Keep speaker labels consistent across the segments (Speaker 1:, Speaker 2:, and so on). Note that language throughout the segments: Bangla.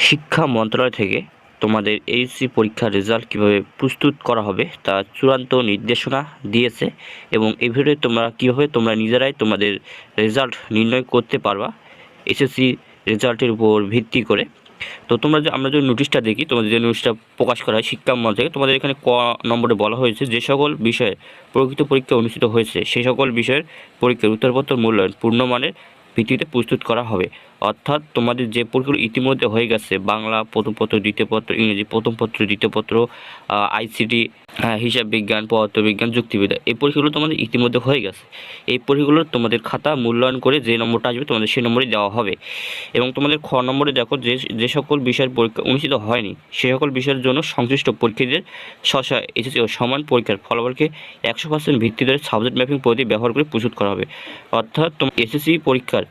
Speaker 1: শিক্ষা মন্ত্রণালয় থেকে তোমাদের এইচএসসি পরীক্ষার রেজাল্ট কীভাবে প্রস্তুত করা হবে তা চূড়ান্ত নির্দেশনা দিয়েছে এবং এই ভিডিওতে তোমরা কীভাবে তোমরা নিজেরাই তোমাদের রেজাল্ট নির্ণয় করতে পারবা এসএসসি রেজাল্টের উপর ভিত্তি করে। তো তোমরা যে, আমরা যে নোটিশটা দেখি, তোমাদের যে নোটিশটা প্রকাশ করা হয় শিক্ষা থেকে, তোমাদের এখানে ক নম্বরে বলা হয়েছে যে সকল বিষয়ে প্রকৃত পরীক্ষা অনুষ্ঠিত হয়েছে সেই সকল বিষয়ের পরীক্ষার উত্তরপত্র মূল্যায়ন পূর্ণমানের ভিত্তিতে প্রস্তুত করা হবে। অর্থাৎ তোমাদের যে পরীক্ষাগুলো ইতিমধ্যে হয়ে গেছে, বাংলা প্রথম পত্র, দ্বিতীয় পত্র, ইংরেজি প্রথম পত্র, দ্বিতীয় পত্র আইসিটি হিসাব বিজ্ঞান পদার্থবিজ্ঞান যুক্তিবিদ্যা, এই পরীক্ষাগুলো তোমাদের ইতিমধ্যে হয়ে গেছে। এই পরীক্ষাগুলো তোমাদের খাতা মূল্যায়ন করে যে নম্বরটা আসবে তোমাদের সেই নম্বরই দেওয়া হবে। এবং তোমাদের খ নম্বরে দেখো যে যে সকল বিষয়ের পরীক্ষা অনুষ্ঠিত হয়নি, সে সকল বিষয়ের জন্য সংশ্লিষ্ট পরীক্ষার্থীদের স্বশা এসেছে ও সমান পরীক্ষার ফলাফলকে একশো পার্সেন্ট ভিত্তি ধরে সাবজেক্ট ম্যাপিং পদ্ধতি ব্যবহার করে প্রস্তুত করা হবে। অর্থাৎ তোমার এসএসসি পরীক্ষার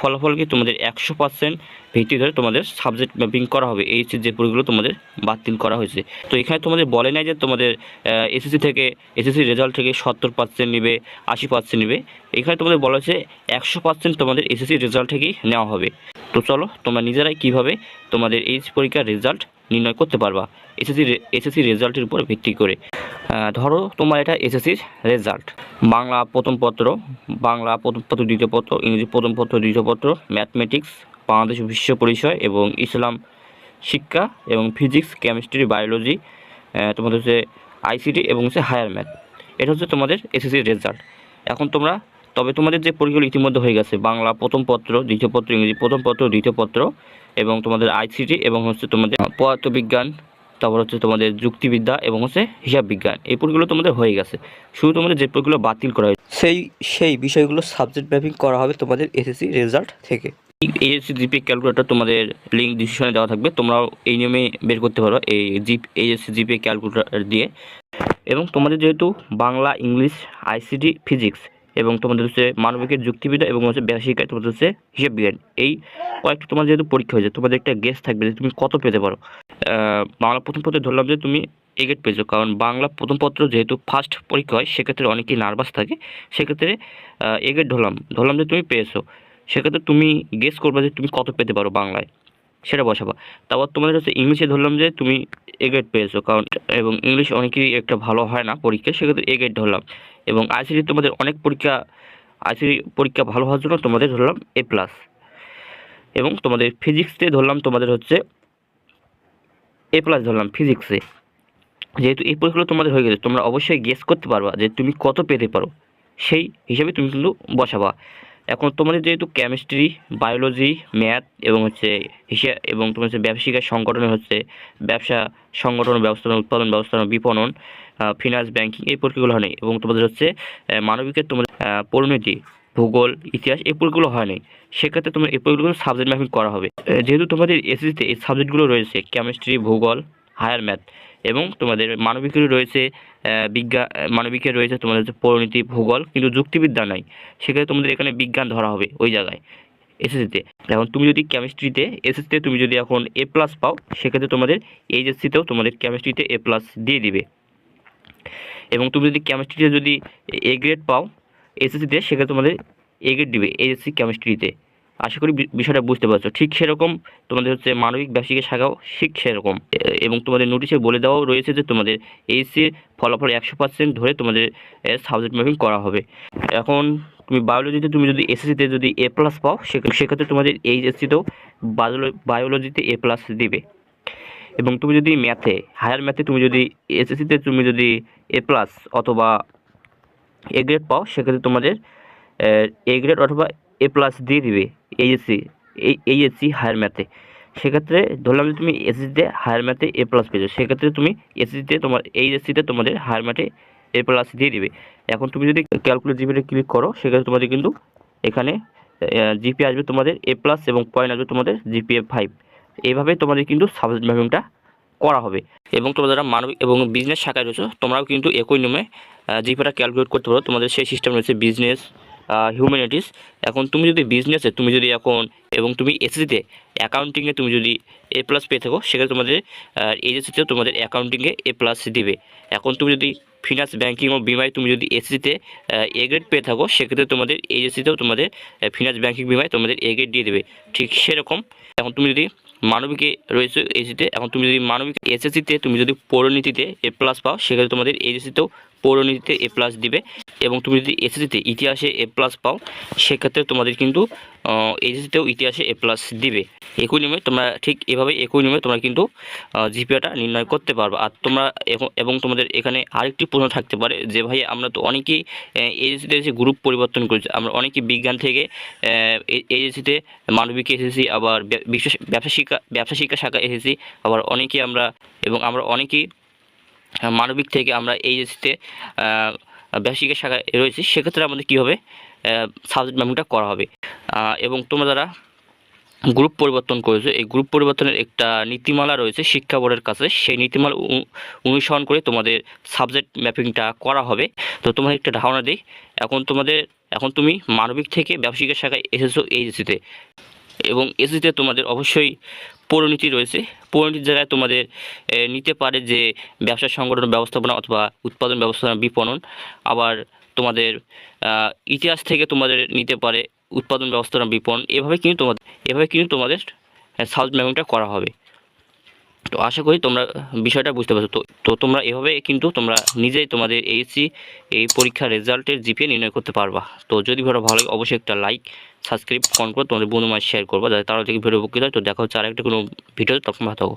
Speaker 1: ফলাফলকে তোমাদের একশো পার্সেন্ট ভিত্তি ধরে তোমাদের সাবজেক্ট ম্যাপিং করা হবে, এই যে পরীক্ষাগুলো তোমাদের বাতিল করা হয়েছে। তো এখানে তোমাদের বলে নাই যে তোমাদের এসএসসি থেকে এসএসসি রেজাল্ট থেকে সত্তর পার্সেন্ট নেবে, আশি পার্সেন্ট নেবে। এখানে তোমাদের বলা হয়েছে একশো পার্সেন্ট তোমাদের এসএসসি রেজাল্ট থেকেই নেওয়া হবে। তো চলো, তোমরা নিজেরাই কীভাবে তোমাদের এই পরীক্ষার রেজাল্ট নির্ণয় করতে পারবা এসএসসি এসএসসি রেজাল্টের উপর ভিত্তি করে। ধরো তোমার এটা এসএসসির রেজাল্ট বাংলা প্রথম পত্র, বাংলা প্রথম পত্র, দ্বিতীয় পত্র, ইংরেজি প্রথম পত্র, দ্বিতীয় পত্র ম্যাথমেটিক্স বাংলাদেশ বিশ্ব পরিচয় এবং ইসলাম শিক্ষা এবং ফিজিক্স কেমিস্ট্রি বায়োলজি তোমাদের হচ্ছে আইসিটি এবং হচ্ছে হায়ার ম্যাথ এটা হচ্ছে তোমাদের এসএসসির রেজাল্ট এখন তোমরা, তবে তোমাদের যে পরীক্ষাগুলো ইতিমধ্যে হয়ে গেছে, বাংলা প্রথম পত্র, দ্বিতীয় পত্র, ইংরেজি প্রথম পত্র, দ্বিতীয় পত্র এবং তোমাদের আইসিটি এবং হচ্ছে তোমাদের পদার্থবিজ্ঞান তারপর হচ্ছে তোমাদের যুক্তিবিদ্যা এবং হচ্ছে হিসাব বিজ্ঞান এই পরীক্ষাগুলো তোমাদের হয়ে গেছে। শুধু তোমাদের যে পরীক্ষাগুলো বাতিল করা হয়েছে সেই সেই বিষয়গুলো সাবজেক্ট ম্যাপিং করা হবে তোমাদের এসএসসি রেজাল্ট থেকে। এইচএসসি জিপি ক্যালকুলেটর তোমাদের লিঙ্ক ডিসক্রিপশনে দেওয়া থাকবে তোমরাও এই নিয়মে বের করতে পারো এই জিপ এইচএসসি জিপি ক্যালকুলেটর দিয়ে। এবং তোমাদের যেহেতু বাংলা ইংলিশ আইসিটি ফিজিক্স এবং তোমাদের হচ্ছে মানবিকের যুক্তিবিদ্যা এবং হচ্ছে ব্যাসিকায় তোমাদের হচ্ছে হিসাব বিজ্ঞান। এই কয়েকটি তোমার যেহেতু পরীক্ষা হয়েছে, তোমাদের একটা গেস থাকবে যে তুমি কত পেতে পারো। বাংলা প্রথম পত্রে ধরলাম যে তুমি এগেট পেয়েছ, কারণ বাংলা প্রথম পত্র যেহেতু ফার্স্ট পরীক্ষা হয়, সেক্ষেত্রে অনেকেই নার্ভাস থাকে। সেক্ষেত্রে এগেট ধরলাম ধরলাম যে তুমি পেয়েছ। সেক্ষেত্রে তুমি গেস করবে যে তুমি কত পেতে পারো বাংলায়। সেটা বসাবা। তারপর তোমাদের হচ্ছে ইংলিশে ধরলাম যে তুমি এ পেয়েছ, কারণ এবং ইংলিশ অনেকেরই একটা ভালো হয় না পরীক্ষা সেক্ষেত্রে এ ধরলাম। এবং আইসিডি তোমাদের অনেক পরীক্ষা আইসিটি পরীক্ষা ভালো হওয়ার জন্য তোমাদের ধরলাম এ প্লাস এবং তোমাদের ফিজিক্সে ধরলাম তোমাদের হচ্ছে এ প্লাস ধরলাম ফিজিক্সে যেহেতু এই পরীক্ষাগুলো তোমাদের হয়ে গেছে, তোমরা অবশ্যই গেস করতে পারবা যে তুমি কত পেতে পারো। সেই হিসাবে তুমি কিন্তু বসাবা। এখন তোমাদের যেহেতু কেমিস্ট্রি বায়োলজি ম্যাথ এবং হচ্ছে হিসাব এবং তোমার হচ্ছে ব্যবসায়িক সংগঠনে হচ্ছে ব্যবসা সংগঠন ব্যবস্থাপনা, উৎপাদন ব্যবস্থাপনা, বিপণন ফিনান্স ব্যাংকিং এই পরীক্ষাগুলো হয় নাই এবং তোমাদের হচ্ছে মানবিকের তোমাদের পরিণতি, ভূগোল, ইতিহাস এই পরীক্ষাগুলো হয় নাই। সেক্ষেত্রে তোমার এই পরীক্ষাগুলো সাবজেক্ট ম্যাপিং করা হবে। যেহেতু তোমাদের এসএসসিতে এই সাবজেক্টগুলো রয়েছে কেমিস্ট্রি ভূগোল হায়ার ম্যাথ এবং তোমাদের মানবিকেরও রয়েছে বিজ্ঞান মানবিকের রয়েছে তোমাদের হচ্ছে পরিণতি ভূগোল, কিন্তু যুক্তিবিদ্যা নাই। সেক্ষেত্রে তোমাদের এখানে বিজ্ঞান ধরা হবে ওই জায়গায় এসএসসিতে এখন তুমি যদি কেমিস্ট্রিতে এসএসসিতে তুমি যদি এখন এ প্লাস পাও, সেক্ষেত্রে তোমাদের এইচএসসিতেও তোমাদের কেমিস্ট্রিতে এ প্লাস দিয়ে দিবে। এবং তুমি যদি কেমিস্ট্রিতে যদি এ গ্রেড পাও এসএসসিতে সেক্ষেত্রে তোমাদের এ গ্রেড দিবে এইচএসসি কেমিস্ট্রিতে আশা করি বিষয়টা বুঝতে পারছ। ঠিক সেরকম তোমাদের হচ্ছে মানবিক ব্যবসায়িকের শাখাও ঠিক সেরকম। এবং তোমাদের নোটিশে বলে দেওয়াও রয়েছে যে তোমাদের এইচসির ফলাফল একশো পার্সেন্ট ধরে তোমাদের সাবজেক্ট ম্যাপিং করা হবে। এখন তুমি বায়োলজিতে তুমি যদি এসএসসিতে যদি এ প্লাস পাও সেক্ষেত্রে তোমাদের এইচএসসিতেও বায়োলজিতে এ প্লাস দিবে। এবং তুমি যদি ম্যাথে হায়ার ম্যাথে তুমি যদি এসএসসিতে তুমি যদি এ প্লাস অথবা এ গ্রেড পাও, সেক্ষেত্রে তোমাদের, এ গ্রেড অথবা এ প্লাস দিয়ে দিবে এইচএসসি এই এইচএসসি হায়ার ম্যাথে সেক্ষেত্রে ধরলাম যে তুমি এসএসসিতে হায়ার ম্যাথে এ প্লাস পেয়েছ, সেক্ষেত্রে তুমি এসএসসিতে তোমার এইচএসসিতে তোমাদের হায়ার ম্যাথে এ প্লাস দিয়ে দিবে। এখন তুমি যদি ক্যালকুলেট জিপিতে ক্লিক করো, সেক্ষেত্রে তোমাদের কিন্তু এখানে জিপি আসবে তোমাদের এ প্লাস এবং পয়েন্ট আসবে তোমাদের জিপিএ ফাইভ এইভাবে তোমাদের কিন্তু সাবজেক্ট ম্যাপিংটা করা হবে। এবং তোমরা যারা মানবিক এবং বিজনেস শাখায় রয়েছো, তোমরাও কিন্তু একই নিয়মে জিপিটা ক্যালকুলেট করতে পারো। তোমাদের সেই সিস্টেম রয়েছে বিজনেস হিউম্যানিটিস এখন তুমি যদি বিজনেসে তুমি যদি এখন, এবং তুমি এসএসসিতে অ্যাকাউন্টিংয়ে তুমি যদি এ প্লাস পেয়ে থাকো, সেক্ষেত্রে তোমাদের এজেন্সিতেও তোমাদের অ্যাকাউন্টিংয়ে এ প্লাস দিবে। এখন তুমি যদি ফিনান্স ব্যাঙ্কিং ও বিমায় তুমি যদি এসএসসিতে এ গ্রেড পেয়ে থাকো, সেক্ষেত্রে তোমাদের এজেন্সিতেও তোমাদের ফিনান্স ব্যাঙ্কিং বিমায় তোমাদের এ গ্রেড দিয়ে দেবে। ঠিক সেরকম। এখন তুমি যদি মানবিকে রয়েছে এসিতে। এখন তুমি যদি মানবিক এসএসসিতে তুমি যদি পৌরনীতিতে এ প্লাস পাও, সেক্ষেত্রে তোমাদের এসএসসিতেও পৌরনীতিতে এ প্লাস দিবে। এবং তুমি যদি এসএসসিতে ইতিহাসে এ প্লাস পাও, সেক্ষেত্রে তোমাদের কিন্তু এইচএসসিতেও ইতিহাসে এ প্লাস দিবে। একই নিয়মে তোমরা ঠিক এভাবে একই নিয়মে তোমরা কিন্তু জিপিএটা নির্ণয় করতে পারবে। আর তোমরা এবং তোমাদের এখানে আরেকটি প্রশ্ন থাকতে পারে যে, ভাই, আমরা তো অনেকেই এইচএসসিতে এসে গ্রুপ পরিবর্তন করেছি। আমরা অনেকেই বিজ্ঞান থেকে এইচএসসিতে মানবিক এসেছি, আবার বিশেষ ব্যবসা শিক্ষা ব্যবসা শিক্ষা শাখা এসেছি, আবার অনেকেই আমরা, এবং আমরা অনেকেই মানবিক থেকে আমরা এইচএসসিতে ব্যবসা শিক্ষা শাখায় রয়েছি। সেক্ষেত্রে আমাদের কী হবে? সাবজেক্ট ম্যাপিংটা করা হবে। এবং তোমরা যারা গ্রুপ পরিবর্তন করেছে, এই গ্রুপ পরিবর্তনের একটা নীতিমালা রয়েছে শিক্ষা বোর্ডের কাছে। সেই নীতিমালা অনুসরণ করে তোমাদের সাবজেক্ট ম্যাপিংটা করা হবে। তো তোমাকে একটা ধারণা দিই, এখন তোমাদের, এখন তুমি মানবিক থেকে ব্যবসায়িক শাখায় এসেছ এইচএসিতে এবং এসিতে তোমাদের অবশ্যই পরিণতি রয়েছে। পরিণতির জায়গায় তোমাদের নিতে পারে যে ব্যবসা সংগঠন ব্যবস্থাপনা অথবা উৎপাদন ব্যবস্থাপনা বিপণন। আবার তোমাদের ইতিহাস থেকে তোমাদের নিতে পারে উৎপাদন ব্যবস্থাপনা বিপণন এভাবে কিন্তু তোমাদের, এভাবে কিন্তু তোমাদের সাউথ ম্যাপিংটা করা হবে। তো আশা করি তোমরা বিষয়টা বুঝতে পারছ। তো তো তোমরা এভাবে কিন্তু তোমরা নিজেই তোমাদের এইচসি এই পরীক্ষার রেজাল্টের জিপিএ নির্ণয় করতে পারবা। তো যদি ভিডিও ভালো লাগে, অবশ্যই একটা লাইক সাবস্ক্রাইব কমেন্ট করে তোমাদের বন্ধু মাঝে শেয়ার করবা, যাতে তারা থেকে ভিডিও উপকৃত হয়। তো দেখা হচ্ছে আরেকটা কোনো ভিডিও তখন থাকো।